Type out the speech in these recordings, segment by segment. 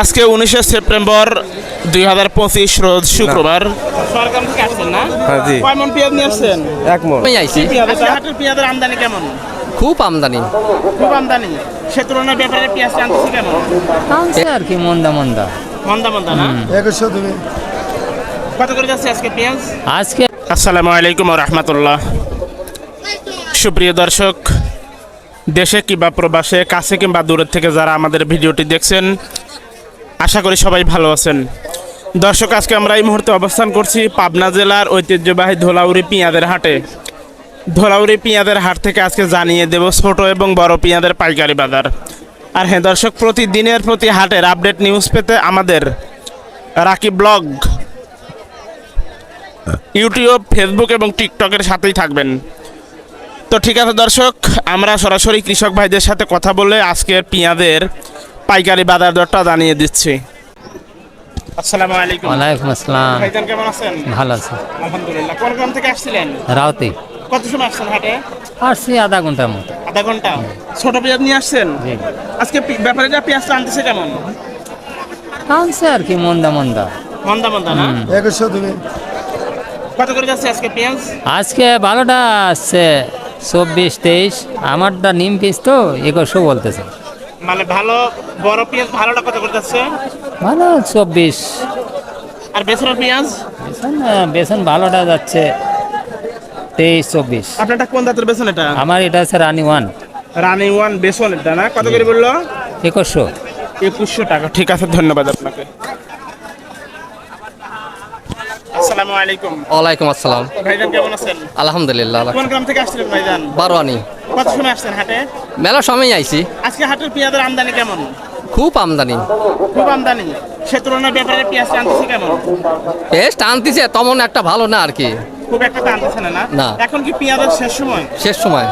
আজকে উনিশে সেপ্টেম্বর দুই হাজার পঁচিশ রোজ শুক্রবার। সরকার থেকে আসছেন না? হ্যাঁ, জি। কয় মন পেঁয়াজ নিয়ে আসছেন? এক মন। আইছি। হাটের পেঁয়াজের আমদানি কেমন? খুব আমদানি। খুব আমদানি। সে তুলনায় ব্যাপারে পেঁয়াজ আনতেছে কেমন? আনছে আর কি মন্দা মন্দা। মন্দা মন্দা না? একশো তুমি। কত করে যাচ্ছে আজকে পেঁয়াজ? আজকে আসসালামু আলাইকুম রহমতুল্লাহ। সুপ্রিয় দর্শক দেশে কিংবা প্রবাসে কাছে কিংবা দূরের থেকে যারা আমাদের ভিডিওটি দেখছেন আশা করি সবাই ভালো আছেন। দর্শক, আজকে আমরা এই মুহূর্তে অবস্থান করছি পাবনা জেলার ঐতিহ্যবাহী ধোলাউড়ি পেঁয়াজের হাটে। ধোলাউড়ি পেঁয়াজের হাট থেকে আজকে জানিয়ে দেব ছোট এবং বড় পেঁয়াজের পাইকারি বাজার। আর হ্যাঁ দর্শক, প্রতিদিনের প্রতি হাটের আপডেট নিউজ পেতে আমাদের রাকি ব্লগ, ইউটিউব, ফেসবুক এবং টিকটকের সাথেই থাকবেন। তো ঠিক আছে দর্শক, আমরা সরাসরি কৃষক ভাইদের সাথে কথা বলে আজকের পেঁয়াজের পাইকারি বাজার দরটা জানিয়ে দিচ্ছি। আসসালামু আলাইকুম। ওয়ালাইকুম আসসালাম। ভাইজান কেমন আছেন? ভালো আছে। আলহামদুলিল্লাহ। কোন গ্রাম থেকে আসছিলেন? রাউতে। কত সময় আসছেন হাটে? আসছি আধা ঘণ্টার মতো। আধা ঘণ্টা। ছোট পেঁয়াজ নিয়ে আসছেন? জি। আজকে ব্যাপারীরা পেঁয়াজটা আনতেছে কেমন? আনছে আর কি মন্দা মন্দা। মন্দা মন্দা না? একশো তুমি কত করে যাচ্ছে আজকে পেঁয়াজ? আজকে ভালোটা আসছে চব্বিশ তেইশ। আমারটা নিম পিস তো একুশশো বলতেছে। মানে ভালো বড় পেঁয়াজ ভালোটা কত করে যাচ্ছে? ভালো চব্বিশ। আর বেসনের পেঁয়াজ? বেসন আহ, বেসন ভালোটা যাচ্ছে তেইশ চব্বিশ। আপনারটা কোন জাতের বেসন এটা? আমার এটা আছে রানি ওয়ান। রানি ওয়ান বেসন এটা না? কত করে বলল? একুশশো। একুশশো টাকা। ঠিক আছে ধন্যবাদ আপনাকে। আসসালামু আলাইকুম। ওয়ালাইকুম আসসালাম। ভাইজান কেমন আছেন? আলহামদুলিল্লাহ কোন গ্রাম থেকে আসছিলেন ভাইজান? বারোয়ানি। কত সময় আসছেন হাটে? মেলা সময় আইছি। আজকে হাটের পেঁয়াজের আমদানি কেমন? খুব আমদানি। খুব আমদানি। সে তুলনায় ব্যাপারে পেঁয়াজ আনতেছে কেমন? বেশ টানতিছে তেমন একটা ভালো না আর কি। খুব একটা টানতেছে না না। এখন কি পেঁয়াজের শেষ সময়? শেষ সময়।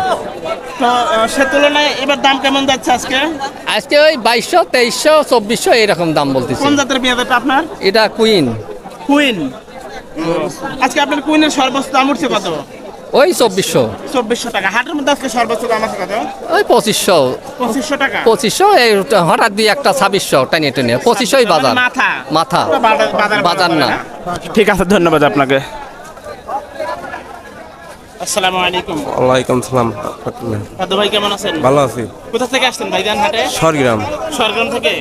তো সে তুলনায় এবার দাম কেমন যাচ্ছে আজকে? আজকে ওই বাইশশো তেইশশো চব্বিশশো এইরকম দাম বলতেছি। কোন জাতের পেঁয়াজ এটা আপনার? এটা কুইন। কুইন। আজকে আপনার কুইনের সর্বোচ্চ দাম উঠছে কত? ওই চব্বিশশো। চব্বিশশো টাকা। হাটের মধ্যে আজকে সর্বোচ্চ দাম আছে কত? ওই পঁচিশশো। পঁচিশশো টাকা? পঁচিশশো এই হঠাৎ দিয়ে একটা ছাব্বিশশো টানিয়ে টেনে। পঁচিশশোই বাজার। মাথা? মাথা। বাজার না। ঠিক আছে ধন্যবাদ আপনাকে। আসসালামু আলাইকুম। ওয়ালাইকুম সালাম দাদু ভাই কেমন আছেন? ভালো আছি। কোথা থেকে আসছেন ভাইজান হাটে? সরগ্রাম সরগ্রাম থেকে?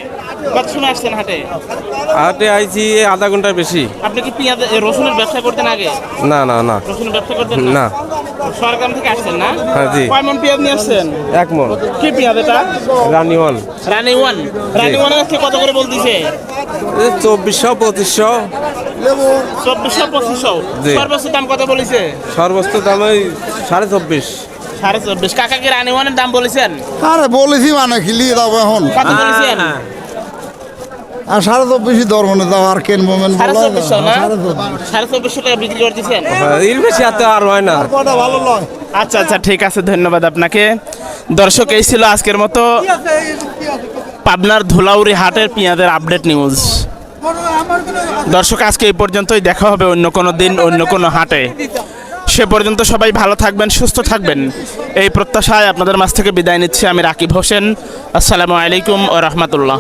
কত সময় আসছেন হাটে? হাটে আইছি আধা ঘণ্টার বেশি। আপনি কি পেঁয়াজ রসুনের ব্যবসা করতেন আগে? না না না। রসুনের ব্যবসা করতেন না। সরগ্রাম থেকে আসছেন না? হ্যাঁ, জি। কয় মন পেঁয়াজ নিয়ে আসছেন? এক মন। কি পেঁয়াজ এটা? Rani one. Rani one. Rani one আজকে কত করে বলতেছে? চব্বিশশো পঁচিশশো। চব্বিশশো পঁচিশশো। সর্বোচ্চ দাম কত বলেছে? সর্বোচ্চ দাম ওই সাড়ে চব্বিশ। সাড়ে চব্বিশ। কাকা কি রানি ওয়ানের দাম বলেছেন? আরে বলেছি মানে খিলি দাও এখন। কত বলেছেন? আর সাড়ে চব্বিশই দর মনে দাও আর কেন মোমেন্ট সাড়ে চব্বিশশো না? সাড়ে চব্বিশ। সাড়ে চব্বিশশো টাকা বিক্রি করতেছেন? হ্যাঁ, এর বেশি হাতে আর হয় না। ভালো নয় আচ্ছা আচ্ছা ঠিক আছে ধন্যবাদ আপনাকে। দর্শক এই ছিল আজকের মতো পাবনার ধুলাউড়ি হাটের পেঁয়াজের আপডেট নিউজ। দর্শক আজকে এই পর্যন্তই দেখা হবে অন্য কোনো দিন অন্য কোনো হাটে। সে পর্যন্ত সবাই ভালো থাকবেন সুস্থ থাকবেন। এই প্রত্যাশায় আপনাদের মাছ থেকে বিদায় নিচ্ছি আমি রাকিব হোসেন। আসসালামু আলাইকুম ও রহমতুল্লাহ।